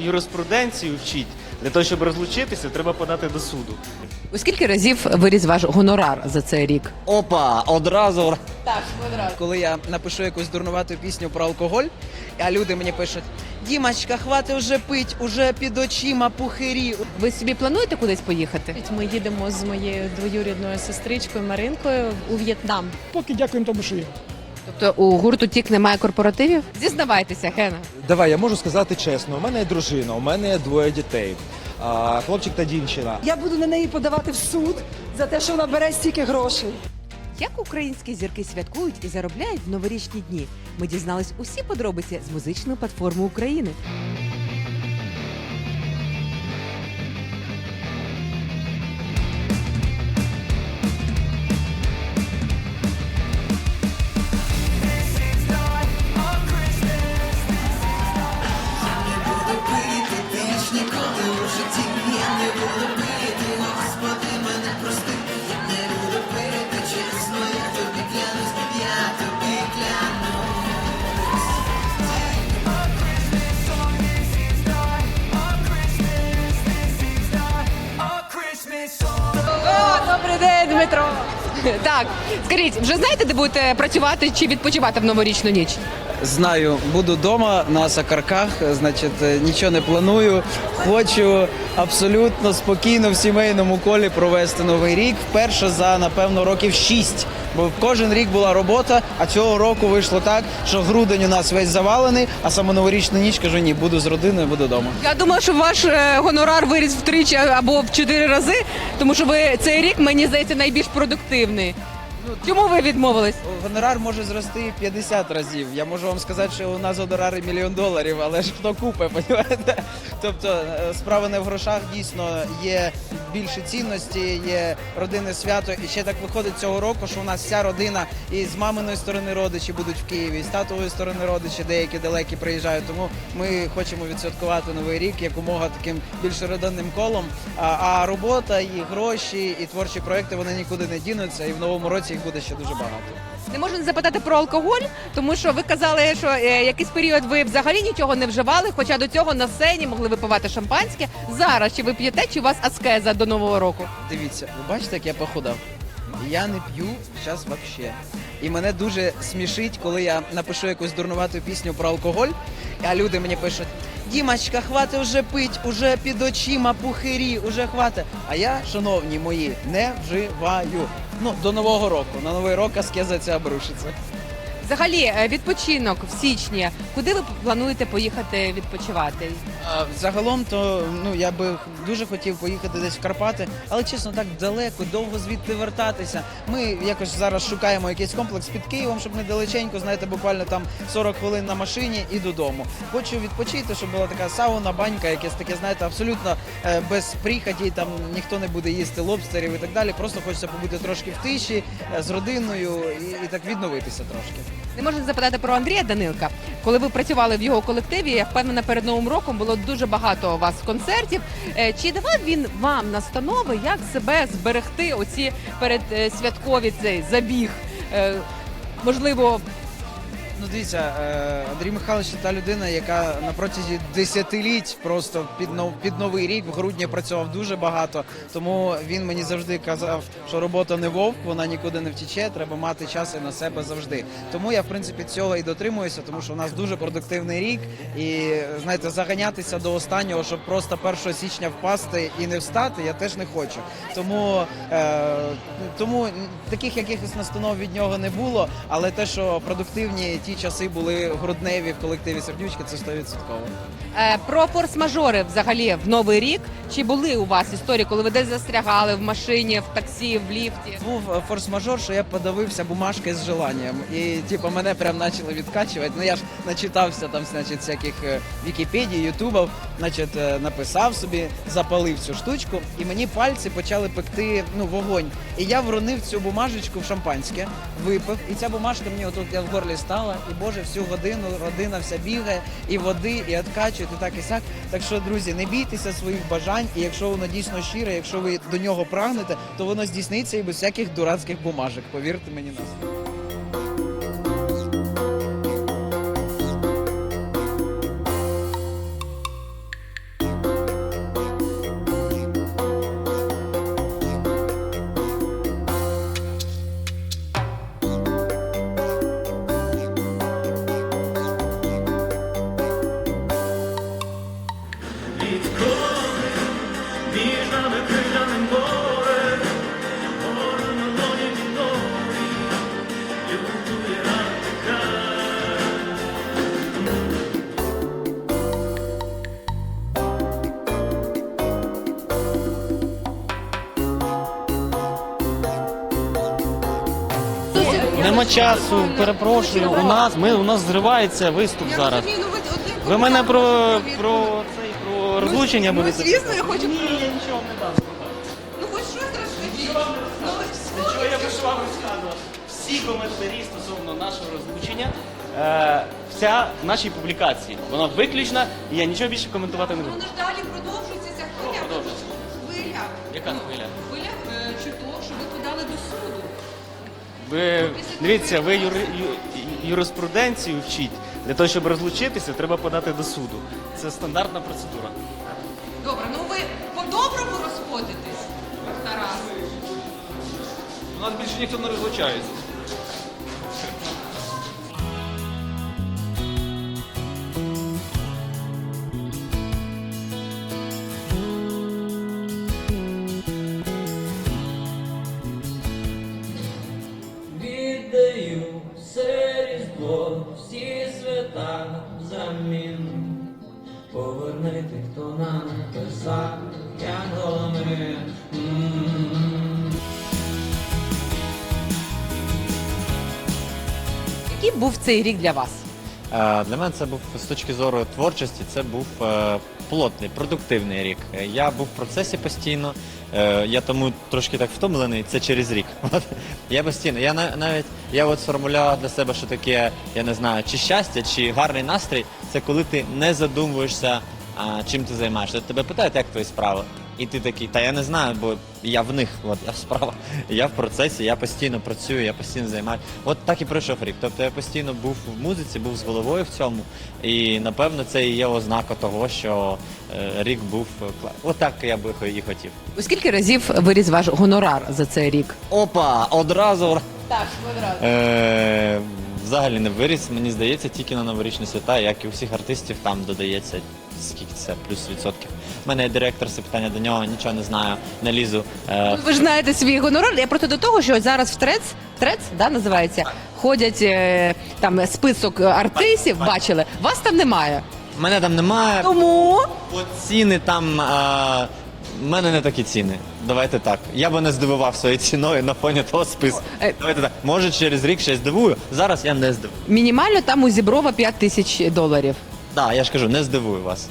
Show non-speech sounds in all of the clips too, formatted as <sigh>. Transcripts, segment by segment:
юриспруденцію вчить. Для того, щоб розлучитися, треба подати до суду. У скільки разів виріс ваш гонорар за цей рік? Опа, одразу. Так, одразу. Коли я напишу якусь дурнувату пісню про алкоголь, а люди мені пишуть: Дімочка, хвати вже пить, уже під очима пухирі. Ви собі плануєте кудись поїхати? Ми їдемо з моєю двоюрідною сестричкою Маринкою у В'єтнам. Поки дякуємо тому, що є. Тобто у гурту Тік немає корпоративів? Зізнавайтеся, Гена. Давай, я можу сказати чесно, у мене є дружина, у мене є двоє дітей. А, хлопчик та дівчина. Я буду на неї подавати в суд за те, що вона бере стільки грошей. Як українські зірки святкують і заробляють в новорічні дні? Ми дізнались усі подробиці з музичної платформи України. Вже знаєте, де будете працювати чи відпочивати в новорічну ніч? Знаю, буду вдома на сакарках, значить, е, нічого не планую. Хочу абсолютно спокійно в сімейному колі провести новий рік. Вперше за напевно років шість. Бо кожен рік була робота, а цього року вийшло так, що грудень у нас весь завалений, а саме новорічну ніч кажу, ні, буду з родиною, буду вдома. Я думаю, що ваш е, гонорар виріс втричі або в чотири рази, тому що ви цей рік, мені здається, найбільш продуктивний. Чому ви відмовились? Гонорар може зрости 50 разів. Я можу вам сказати, що у нас гонорари мільйон доларів, але ж хто купе, понімаєте? Тобто е, справа не в грошах, дійсно є більше цінності, є родинне свято. І ще так виходить цього року, що у нас вся родина і з маминої сторони родичі будуть в Києві, і з татової сторони родичі, деякі далекі приїжджають. Тому ми хочемо відсвяткувати новий рік якомога таким більш родинним колом. А, а робота, і гроші, і творчі проекти вони нікуди не дінуться, і в новому році їх буде ще дуже багато. Не можу не запитати про алкоголь, тому що ви казали, що е, якийсь період ви взагалі нічого не вживали, хоча до цього на сцені могли випивати шампанське. Зараз чи ви п'єте, чи у вас аскеза до нового року? Дивіться, ви бачите, як я похудав? Я не п'ю зараз взагалі. І мене дуже смішить, коли я напишу якусь дурнувату пісню про алкоголь, а люди мені пишуть: Дімочка, хвати вже пить, уже під очима пухирі, уже хвати. А я, шановні мої, не вживаю. Ну, до нового року. На новий рок аскеза ця обрушиться. Взагалі, е, відпочинок в січні. Куди ви плануєте поїхати відпочивати? Загалом, то ну я би дуже хотів поїхати десь в Карпати, але чесно, так далеко, довго звідти вертатися. Ми якось зараз шукаємо якийсь комплекс під Києвом, щоб недалеченько, знаєте, буквально там 40 хвилин на машині і додому. Хочу відпочити, щоб була така сауна, банька, якесь таке, знаєте, абсолютно е, без прихоті, там ніхто не буде їсти лобстерів і так далі. Просто хочеться побути трошки в тиші е, з родиною і, і так відновитися трошки. Не можна запитати про Андрія Данилка. Коли ви працювали в його колективі, я впевнена, перед новим роком було дуже багато у вас концертів. Е, Чи давав він вам настанови, як себе зберегти оці передсвяткові цей забіг? Е, Можливо, Ну, дивіться, е, Андрій Михайлович та людина, яка на протязі десятиліть просто під нов- під новий рік в грудні працював дуже багато. Тому він мені завжди казав, що робота не вовк, вона нікуди не втіче. Треба мати час і на себе завжди. Тому я в принципі цього і дотримуюся, тому що у нас дуже продуктивний рік. І знаєте, заганятися до останнього, щоб просто 1 січня впасти і не встати, я теж не хочу. Тому, е, тому таких якихось настанов від нього не було. Але те, що продуктивні ті часи були грудневі в колективі сердючки, це 100%. е, про форс-мажори взагалі в новий рік. Чи були у вас історії, коли ви десь застрягали в машині, в таксі, в ліфті? Був е, форс-мажор, що я подавився бумажкою з желанням. І типу мене прям почали відкачувати. Ну я ж начитався там, значить, всяких е, Вікіпедій, Ютубів, значить, написав собі, запалив цю штучку, і мені пальці почали пекти ну, вогонь. І я вронив цю бумажечку в шампанське, випив, і ця бумажка мені отут я в горлі стала, і боже, всю годину родина вся бігає, і води, і откачують, і так і сяк. Так що, друзі, не бійтеся своїх бажань, і якщо воно дійсно щире, якщо ви до нього прагнете, то воно здійсниться і без всяких дурацьких бумажок. Повірте мені на нема часу. Перепрошую. У нас ми у нас зривається виступ зараз. Ви мене про про цей про розлучення будете. Ну, звісно, я хочу- Ні, я нічого не дам. Ну хоч щось розкажіть. Що я ж вам розказував? Всі коментарі стосовно нашого розлучення, е, вся в нашій публікації. Вона виключна, і я нічого більше коментувати не буду. ж далі продовжується Ви дивіться, ви юри, ю- юриспруденцію вчіть. Для того, щоб розлучитися, треба подати до суду. Це стандартна процедура. Добре, ну ви по-доброму розходитесь, Тарас. У нас більше ніхто не розлучається. Небесах, Який був цей рік для вас? Е, Для мене це був з точки зору творчості, це був е, плотний, продуктивний рік. Е, Я був в процесі постійно. Я тому трошки так втомлений. Це через рік. <laughs> Я постійно. Я на- навіть я от сформулював для себе, що таке, я не знаю, чи щастя, чи гарний настрій. Це коли ти не задумуєшся, а, чим ти займаєшся. Тебе питають, як твої справи. І ти такий, та я не знаю, бо я в них, от я в справах, я в процесі, я постійно працюю, я постійно займаюся. От так і пройшов рік. Тобто я постійно був в музиці, був з головою в цьому. І напевно це і є ознака того, що е, рік був класний. От так я би хо- і хотів. У скільки разів виріс ваш гонорар за цей рік? Опа! Одразу Так, одразу. Е, взагалі не виріс, мені здається, тільки на новорічні свята, як і у всіх артистів, там додається скільки це, плюс відсотків. У мене є директор, це питання до нього, нічого не знаю, не лізу. Е, Ви ж знаєте свій гонорар. Я просто до того, що зараз в трец, трец, да, називається, ходять е, там список артистів, бачили. Вас там немає. мене там немає. Тому От ціни там. А... в мене не такі ціни. Давайте так. Я би не здивував своєю ціною на фоні того списку. Е. Давайте так. Може через рік ще здивую. Зараз я не здивую. мінімально там у Зіброва 5 тисяч доларів. Так, я ж кажу, не здивую вас.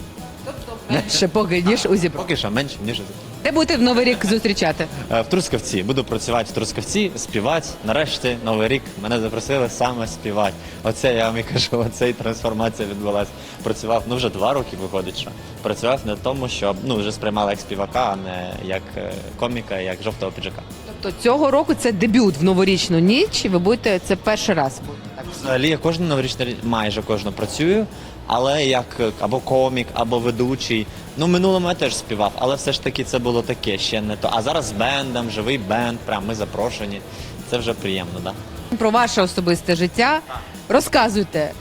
Ще поки ніж у Зіброва. Поки що менше, ніж Де будете в новий рік зустрічати? Е, в Трускавці. Буду працювати в Трускавці, співати. Нарешті новий рік мене запросили саме співати. Оце я вам і кажу, <laughs> оце і трансформація відбулася. Працював ну вже два роки, виходить, що працював над тому, щоб ну вже сприймали як співака, а не як е, коміка, як жовтого піджака. Тобто цього року це дебют в новорічну ніч. і Ви будете це перший раз. буде, Так. Взагалі я кожну новорічну річ- майже кожну працюю, але як е, або комік, або ведучий. Ну, минулому я теж співав, але все ж таки це було таке ще не то. А зараз з бендом, живий бенд, прям ми запрошені. Це вже приємно, так? Да? Про ваше особисте життя. Розказуйте,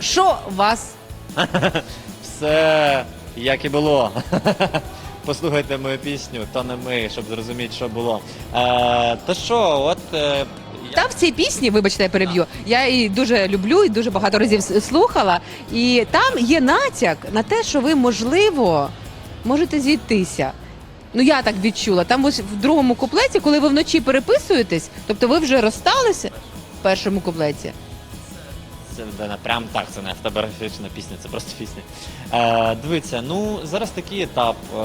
що вас <laughs> Все як і було. <laughs> Послухайте мою пісню, то не ми, щоб зрозуміти, що було. Е, то що, от Там в цій пісні, вибачте, я переб'ю. Я її дуже люблю і дуже багато разів слухала. І там є натяк на те, що ви, можливо, можете зійтися. Ну я так відчула. Там ось в другому куплеті, коли ви вночі переписуєтесь, тобто ви вже розсталися в першому куплеті. Це да, прям так, це не автобіографічна пісня, це просто пісня. Е, дивіться, ну зараз такий етап, е,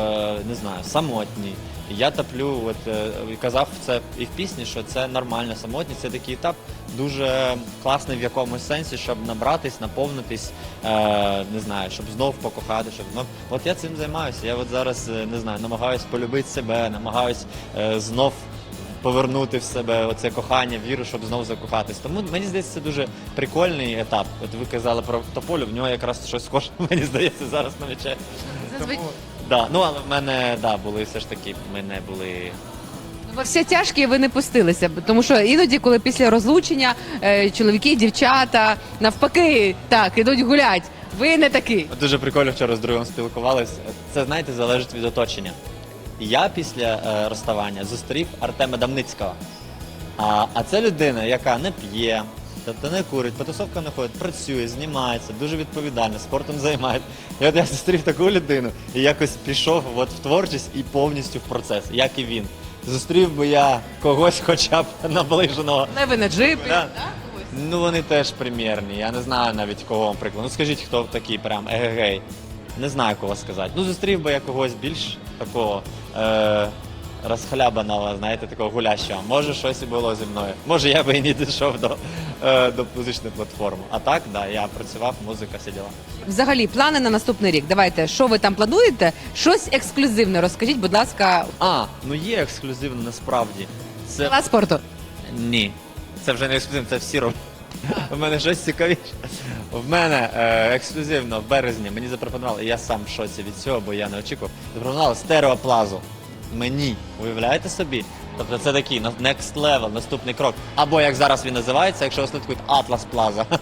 не знаю, самотній. Я таплю, от е, казав це і в пісні, що це нормально самотність. Це такий етап дуже класний в якомусь сенсі, щоб набратись, наповнитись, е, не знаю, щоб знов покохати, щоб знов. От я цим займаюся. Я от зараз е, не знаю, намагаюсь полюбити себе, намагаюсь е, знов повернути в себе оце кохання, віру, щоб знову закохатись. Тому мені здається, це дуже прикольний етап. От ви казали про тополю, в нього якраз щось схоже, <laughs> мені здається, зараз намічає. Зазвичай- Тому, да, ну але в мене да, були все ж таки, ми не були. Во все тяжкі ви не пустилися, тому що іноді, коли після розлучення е, чоловіки, дівчата навпаки так ідуть гулять. Ви не такі. От Дуже прикольно вчора з другом спілкувалися. Це знаєте, залежить від оточення. Я після е, розставання зустрів Артема Дамницького. А, а це людина, яка не п'є, тобто не курить, по тусовкам не ходить, працює, знімається, дуже відповідально, спортом займається. І от я зустрів таку людину і якось пішов от в творчість і повністю в процес, як і він. Зустрів би я когось хоча б наближеного. Але ви на джипі. Да. да? Ну вони теж прем'єрні. Я не знаю навіть кого вам приклад. Ну скажіть, хто такий прям егегей. Не знаю кого сказати. Ну зустрів би я когось більш такого е- розхлябаного, знаєте, такого гулящого. Може, щось і було зі мною. Може, я би і не дійшов до, е- до музичної платформи. А так, да, я працював, музика сиділа. Взагалі, плани на наступний рік. Давайте, що ви там плануєте? Щось ексклюзивне розкажіть, будь ласка, А, ну є ексклюзивно насправді. Це Села спорту. Ні. Це вже не ексклюзивно, це всі роблять. У мене щось цікавіше. В мене е, ексклюзивно в березні мені запропонували, і я сам в шоці від цього, бо я не очікував. Запропонували стереоплазу. Мені. Уявляєте собі? Тобто це такий next level, наступний крок. Або як зараз він називається, якщо ви слідкуєте, Атлас Плаза. <laughs>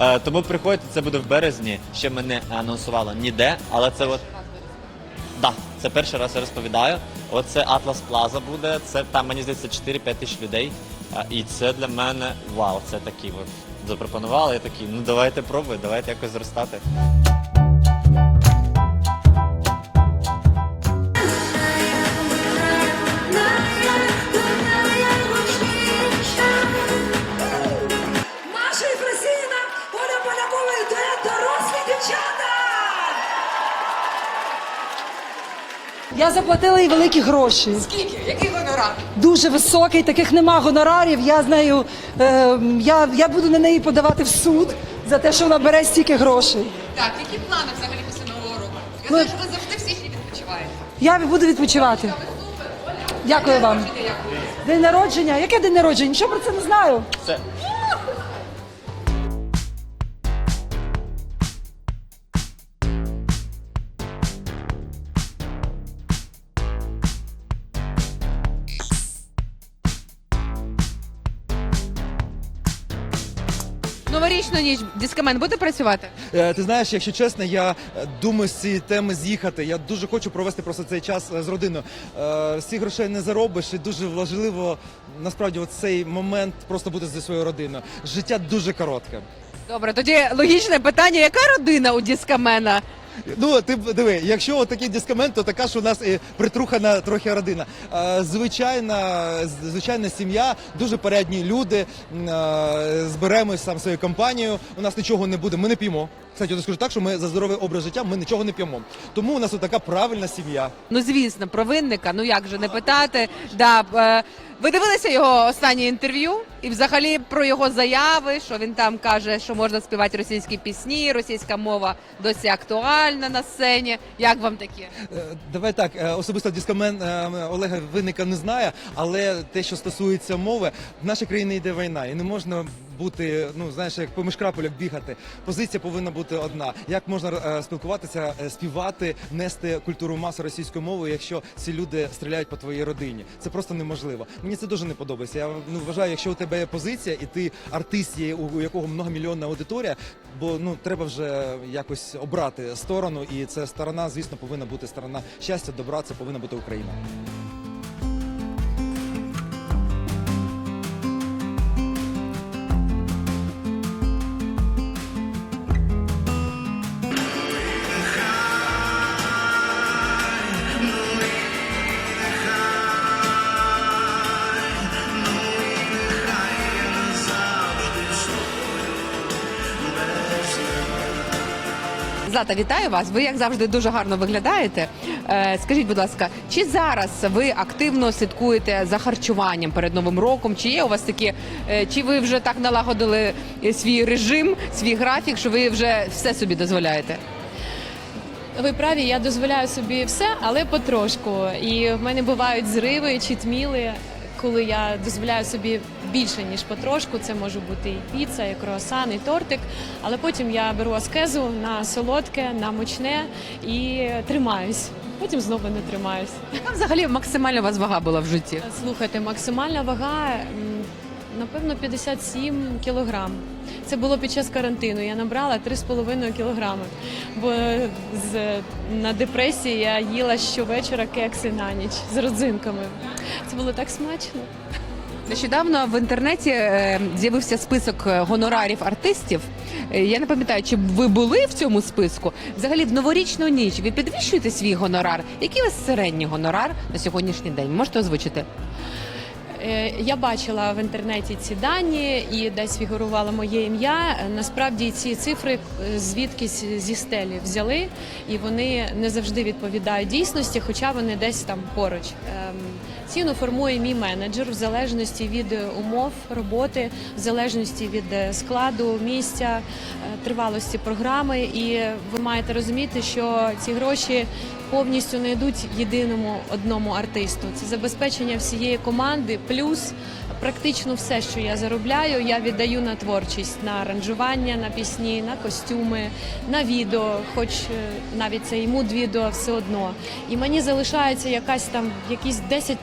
Е, Тому приходьте, це буде в березні. Ще мене анонсувало ніде, але це от Да, це перший раз я розповідаю. Оце Атлас Плаза буде. Це там мені здається 4-5 тисяч людей. І це для мене вау, це такі от запропонували. Я такий, ну давайте пробуй, давайте якось зростати. Заплатила їй великі гроші. Скільки? Який гонорар? Дуже високий, таких нема гонорарів. Я з нею, е, я, я буду на неї подавати в суд за те, що вона бере стільки грошей. Так, які плани взагалі після нового року? Я Ну, знаю, що ви завжди всі дні відпочиваєте. Я буду відпочивати. Дякую вам. День народження? Яке день народження? Нічого про це не знаю. Це Новорічну ніч дискамен буде працювати? Е, Ти знаєш, якщо чесно, я е, думаю з цієї теми з'їхати. Я дуже хочу провести просто цей час е, з родиною. Е, Всіх грошей не заробиш, і дуже важливо насправді от цей момент просто бути зі своєю родиною. Життя дуже коротке. Добре, тоді логічне питання: яка родина у дискамена? Ну, ти диви, якщо такий дискамент, то така ж у нас і притрухана трохи родина. Звичайна, звичайна сім'я, дуже порядні люди. Зберемось сам своєю компанією. У нас нічого не буде. Ми не п'ємо. Кстати, я скажу так, що ми за здоровий образ життя ми нічого не п'ємо. Тому у нас така правильна сім'я. Ну звісно, про винника. Ну як же не питати? Да, е, ви дивилися його останнє інтерв'ю, і взагалі про його заяви, що він там каже, що можна співати російські пісні, російська мова досі актуальна на сцені. Як вам таке? Е, Давай так, е, особисто дискамен е, Олега Винника не знає, але те, що стосується мови, в нашій країні йде війна, і не можна бути, ну знаєш, як поміж крапель бігати. Позиція повинна бути одна. Як можна е, спілкуватися, е, співати, нести культуру маси російською мовою, якщо ці люди стріляють по твоїй родині? Це просто неможливо. Мені це дуже не подобається. Я ну вважаю, якщо у тебе є позиція, і ти артист, є, у якого многомільйонна аудиторія, бо ну треба вже якось обрати сторону, і ця сторона, звісно, повинна бути сторона щастя, добра. Це повинна бути Україна. Злата, вітаю вас. Ви як завжди дуже гарно виглядаєте. Е, скажіть, будь ласка, чи зараз ви активно слідкуєте за харчуванням перед новим роком? Чи є у вас такі, е, чи ви вже так налагодили е, свій режим, свій графік, що ви вже все собі дозволяєте? Ви праві, я дозволяю собі все, але потрошку. І в мене бувають зриви чи тміли, коли я дозволяю собі більше ніж потрошку. Це може бути і піца, і круасан, і тортик. Але потім я беру аскезу на солодке, на мучне і тримаюсь. Потім знову не тримаюсь. Яка взагалі максимальна у вас вага була в житті? Слухайте, максимальна вага напевно 57 кілограм. Це було під час карантину. Я набрала 3,5 кілограми. Бо з, на депресії я їла щовечора кекси на ніч з родзинками. Це було так смачно. Нещодавно в інтернеті е, з'явився список е, гонорарів артистів. Е, Я не пам'ятаю, чи ви були в цьому списку. Взагалі, в новорічну ніч ви підвищуєте свій гонорар. Який у вас середній гонорар на сьогоднішній день? Можете озвучити? Е, Я бачила в інтернеті ці дані і десь фігурувало моє ім'я. Насправді ці цифри е, звідкись зі стелі взяли, і вони не завжди відповідають дійсності, хоча вони десь там поруч. Ем, Ціну формує мій менеджер в залежності від умов роботи, в залежності від е, складу, місця, тривалості програми. І ви маєте розуміти, що ці гроші повністю не йдуть єдиному одному артисту. Це забезпечення всієї команди, плюс практично все, що я заробляю, я віддаю на творчість, на аранжування, на пісні, на костюми, на відео, хоч е, навіть це і муд відео все одно. І мені залишається якась там якісь 10%.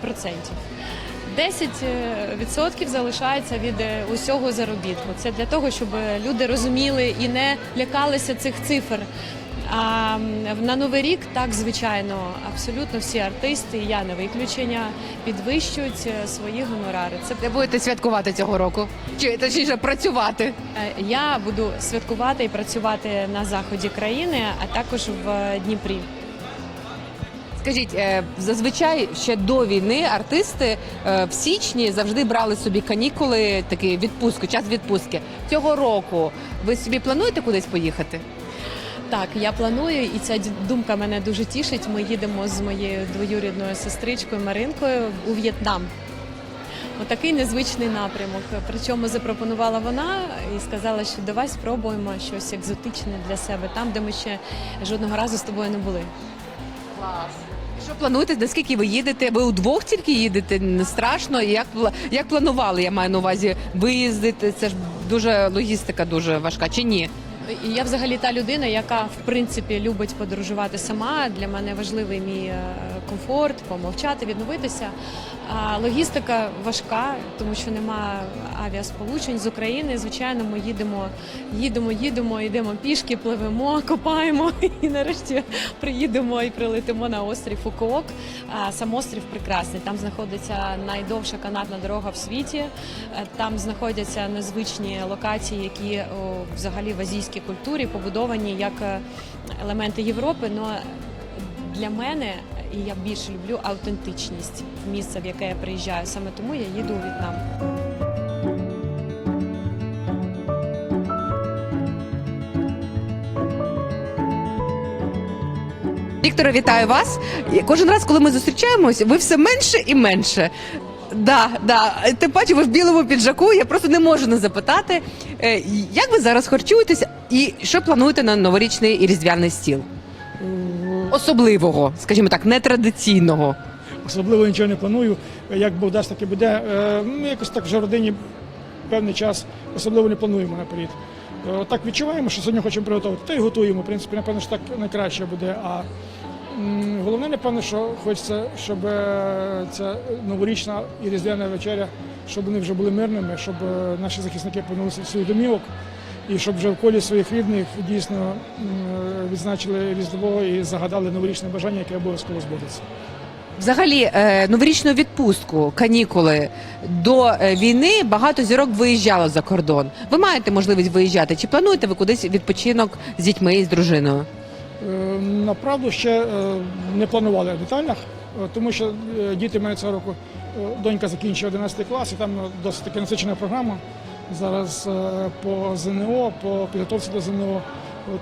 10% залишається від е, усього заробітку. Це для того, щоб люди розуміли і не лякалися цих цифр. А на новий рік так звичайно, абсолютно всі артисти, і я не виключення, підвищують е, свої гонорари. Це Де будете святкувати цього року? Чи точніше працювати? е, я буду святкувати і працювати на заході країни, а також в е, Дніпрі. Скажіть, зазвичай ще до війни артисти в січні завжди брали собі канікули, такі відпустку, час відпустки. Цього року ви собі плануєте кудись поїхати? Так, я планую, і ця думка мене дуже тішить. Ми їдемо з моєю двоюрідною сестричкою Маринкою у В'єтнам. Отакий незвичний напрямок. Причому запропонувала вона і сказала, що давай спробуємо щось екзотичне для себе, там, де ми ще жодного разу з тобою не були. Що плануєте? Наскільки ви їдете? Ви удвох тільки їдете? Не страшно? Як як планували? Я маю на увазі виїздити? Це ж дуже логістика дуже важка. Чи ні? Я взагалі та людина, яка в принципі любить подорожувати сама. Для мене важливий мій е, комфорт, помовчати, відновитися. А логістика важка, тому що нема авіасполучень з України. Звичайно, ми їдемо, їдемо, їдемо, йдемо пішки, пливемо, <laughs> копаємо і нарешті приїдемо і прилетимо на острів Фукуок. А сам острів прекрасний. Там знаходиться найдовша канатна дорога в світі. Е, Там знаходяться незвичні локації, які взагалі в азійській культурі побудовані як е, елементи Європи. Но для мене і я більше люблю автентичність місця, в яке я приїжджаю. Саме тому я їду у В'єтнам. Вікторе, вітаю вас. Кожен раз, коли ми зустрічаємось, ви все менше і менше. Да, да. Тим паче, ви в білому піджаку. Я просто не можу не запитати, е, як ви зараз харчуєтеся і що плануєте на новорічний і різдвяний стіл? Особливого, скажімо так, нетрадиційного. Особливо нічого не планую. Як Бог дасть, так і буде. Е, Ми якось так вже родині певний час особливо не плануємо наперед. Е, Так відчуваємо, що сьогодні хочемо приготувати, та й готуємо. В принципі, напевно, що так найкраще буде. А головне, напевно, що хочеться, щоб е, ця новорічна і різдвяна вечеря, щоб вони вже були мирними, щоб наші захисники повернулися в свої домівок. І щоб вже в колі своїх рідних дійсно відзначили Різдво і загадали новорічне бажання, яке обов'язково збудеться. Взагалі, е, новорічну відпустку, канікули до е, війни багато зірок виїжджало за кордон. Ви маєте можливість виїжджати? Чи плануєте ви кудись відпочинок з дітьми і з дружиною? Е, Направду ще не планували в деталях, тому що діти мають цього року. Донька закінчує 11 клас, і там е, досить таки насичена програма зараз е, по ЗНО, по підготовці до ЗНО.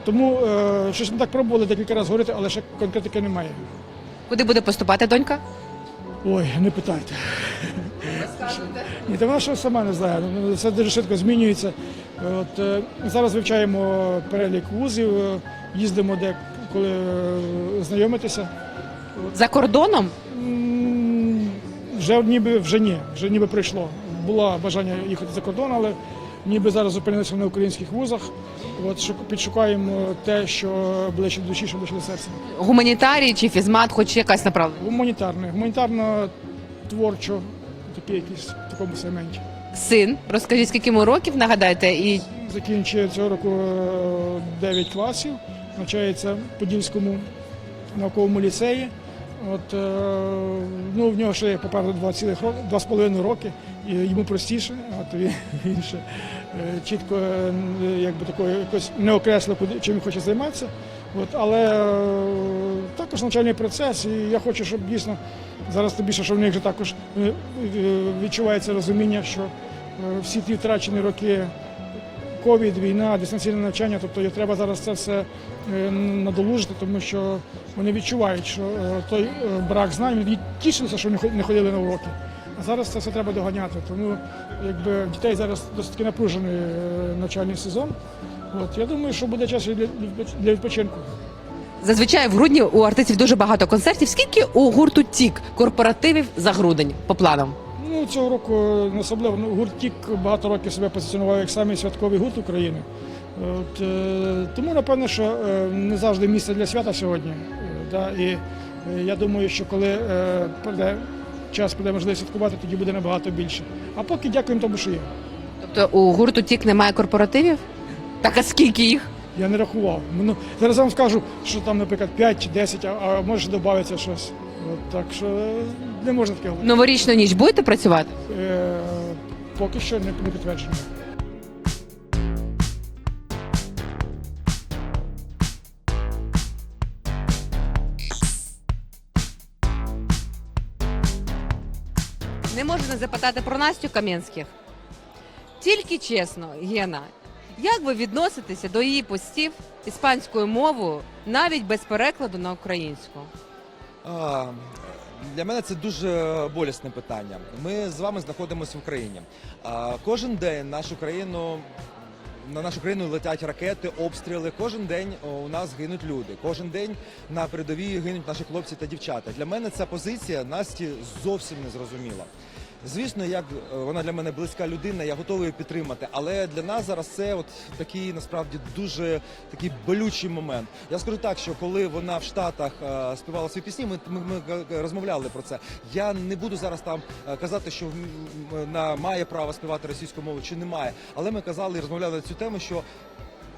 Тому е, щось ми так пробували декілька разів говорити, але ще конкретики немає. Куди буде поступати донька? Ой, не питайте. Ні, та вона що сама не знає. Ну, Це дуже швидко змінюється. От, е, зараз вивчаємо перелік вузів, їздимо де коли знайомитися. За кордоном? Вже ніби вже ні, вже ніби прийшло. Було бажання їхати за кордон, але ніби зараз зупинилися на українських вузах. От підшукаємо те, що ближче до душі, що ближче до серця. Гуманітарій чи фізмат, хоч якась направлення? Гуманітарне, гуманітарно творчо, такі якісь в такому сегменті. Син, розкажіть, скільки йому років нагадайте, і Закінчує цього року 9 класів, навчається в Подільському науковому ліцеї. От, е, ну, в нього ще є попереду два цілих роки, і йому простіше, а то ще <laughs> е, чітко е, якби такою якось не окреслив, чим він хоче займатися. От, але також навчальний процес, і я хочу, щоб дійсно зараз тим більше, що в них вже також відчувається розуміння, що всі ті втрачені роки ковід, війна, дистанційне навчання, тобто треба зараз це все надолужити, тому що вони відчувають, що е, той е, брак знань, вони тішилися, що не ходили на уроки. А зараз це все треба доганяти. Тому якби дітей зараз досить напружений е, навчальний сезон. От я думаю, що буде час для, для відпочинку. Зазвичай в грудні у артистів дуже багато концертів. Скільки у гурту Тік корпоративів за грудень по планам? Ну, цього року е, особливо ну, гурт «Тік» багато років себе позиціонував як самий святковий гурт України. От, е, тому, напевно, що е, не завжди місце для свята сьогодні. Е, да, і я думаю, що коли прийде час, прийде можливість святкувати, тоді буде набагато більше. А поки дякуємо тому, що є. Тобто у гурту Тік немає корпоративів? Так а скільки їх? Я не рахував. Ну, зараз вам скажу, що там, наприклад, 5 чи 10, а, а може додається щось. От, так що не можна таке говорити. Новорічну ніч будете працювати? Е, поки що не, не підтверджено. Не запитати про Настю Кам'янських. Тільки чесно, Гена, як ви відноситеся до її постів іспанською мовою навіть без перекладу на українську? А, Для мене це дуже болісне питання. Ми з вами знаходимося в Україні. А, Кожен день нашу країну. На нашу країну летять ракети, обстріли. Кожен день у нас гинуть люди. Кожен день на передовій гинуть наші хлопці та дівчата. Для мене ця позиція Насті зовсім не зрозуміла. Звісно, як е, вона для мене близька людина, я готовий її підтримати. Але для нас зараз це от такий насправді дуже такий болючий момент. Я скажу так, що коли вона в Штатах е, співала свої пісні, ми, ми, ми розмовляли про це. Я не буду зараз там е, казати, що вона має право співати російською мовою чи не має. Але ми казали і розмовляли на цю тему, що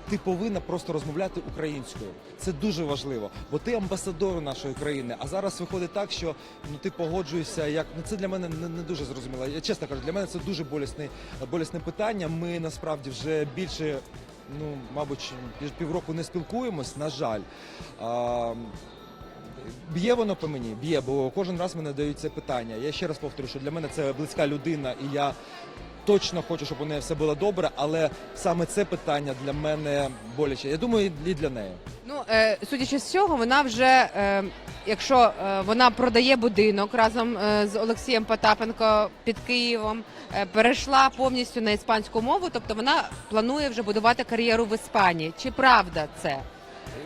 ти повинна просто розмовляти українською. Це дуже важливо, бо ти амбасадор нашої країни. А зараз виходить так, що ну ти погоджуєшся. Як ну це для мене не, не дуже зрозуміло. Я чесно кажу, для мене це дуже болісне, болісне питання. Ми насправді вже більше. Ну, мабуть, півроку не спілкуємось, на жаль. А, б'є воно по мені, б'є, бо кожен раз мене дають це питання. Я ще раз повторю, що для мене це близька людина, і я точно хочу, щоб у неї все було добре, але саме це питання для мене боляче. Я думаю, і для неї. Ну, е, судячи з цього, вона вже, е, якщо е, вона продає будинок разом е, з Олексієм Потапенко під Києвом, е, перейшла повністю на іспанську мову, тобто вона планує вже будувати кар'єру в Іспанії. Чи правда це?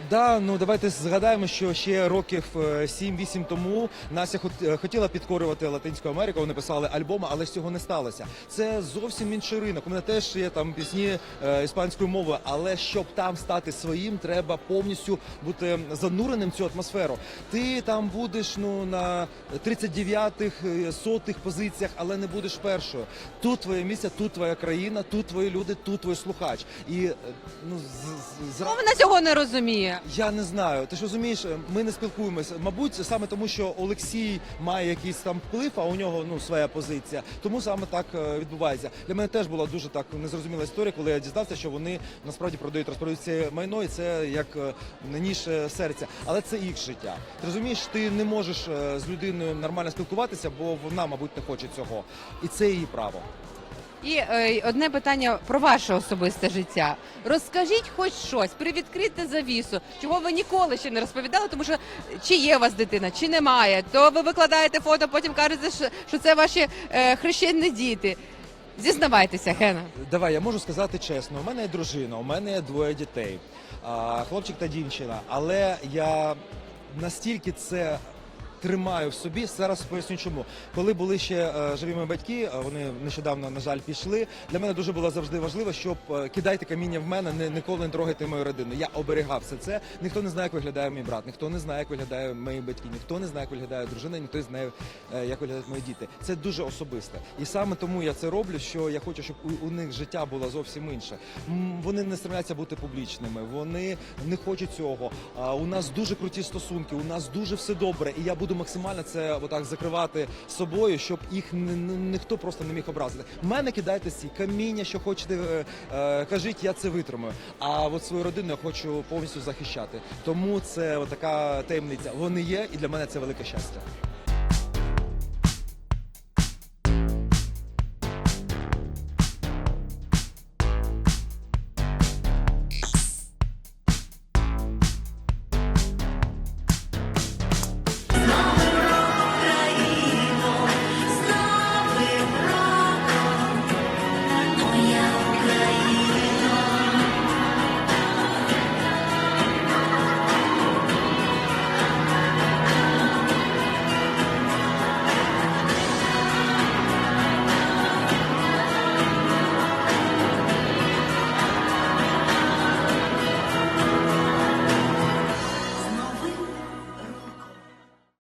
Да, ну давайте згадаємо, що ще років е, 7-8 тому Настя хот- е, хотіла підкорювати Латинську Америку. Вони писали альбоми, але з цього не сталося. Це зовсім інший ринок. У мене теж є там пісні е, іспанською мовою, але щоб там стати своїм, треба повністю бути зануреним в цю атмосферу. Ти там будеш ну на 39-х, е, сотих позиціях, але не будеш першою. Тут твоє місце, тут твоя країна, тут твої люди, тут твій слухач. І е, ну з, з, вона цього не розуміє. Я не знаю. Ти ж розумієш, ми не спілкуємося. Мабуть, саме тому, що Олексій має якийсь там вплив, а у нього ну своя позиція. Тому саме так е, відбувається. Для мене теж була дуже так незрозуміла історія, коли я дізнався, що вони насправді продають розпродають це майно, і це як е, на ніж е, серця. Але це їх життя. Ти розумієш, ти не можеш е, з людиною нормально спілкуватися, бо вона, мабуть, не хоче цього, і це її право. І е, одне питання про ваше особисте життя. Розкажіть хоч щось, привідкрийте завісу, чого ви ніколи ще не розповідали, тому що чи є у вас дитина, чи немає, то ви викладаєте фото, потім кажете, що- що це ваші е, хрещені діти. Зізнавайтеся, Гена. Давай, я можу сказати чесно. У мене є дружина, у мене є двоє дітей, а, хлопчик та дівчина. Але я настільки це. Тримаю в собі зараз поясню чому. Коли були ще е, живі мої батьки, е, вони нещодавно, на жаль, пішли. Для мене дуже було завжди важливо, щоб е, кидайте каміння в мене, не ніколи не трогайте мою родину. Я оберігав все це. Ніхто не знає, як виглядає мій брат, ніхто не знає, як виглядає мої батьки, ніхто не знає, як виглядає дружина, ніхто не знає, як виглядають мої діти. Це дуже особисте. І саме тому я це роблю, що я хочу, щоб у, у них життя було зовсім інше. Вони не стремляться бути публічними, вони не хочуть цього. А у нас дуже круті стосунки, у нас дуже все добре, і я буду буду максимально це отак закривати собою, щоб їх ні- ні- ніхто просто не міг образити. Мене кидайте всі каміння, що хочете, е, е, кажіть, я це витримаю. А от свою родину я хочу повністю захищати. Тому це така таємниця. Вони є, і для мене це велике щастя.